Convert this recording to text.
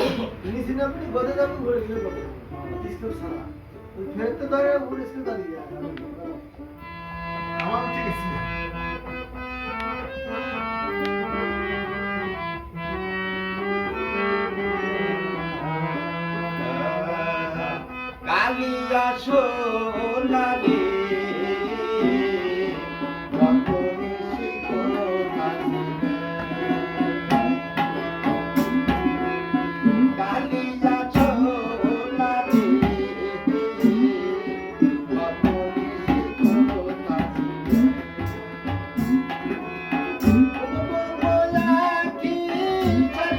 Initial अपनी बदे ना भी घोड़े गिरे बदे इसको साला फिर तो दारे घोड़े इसको दारी है আমার ঠিক আছে কালিয়া শোক Thank you.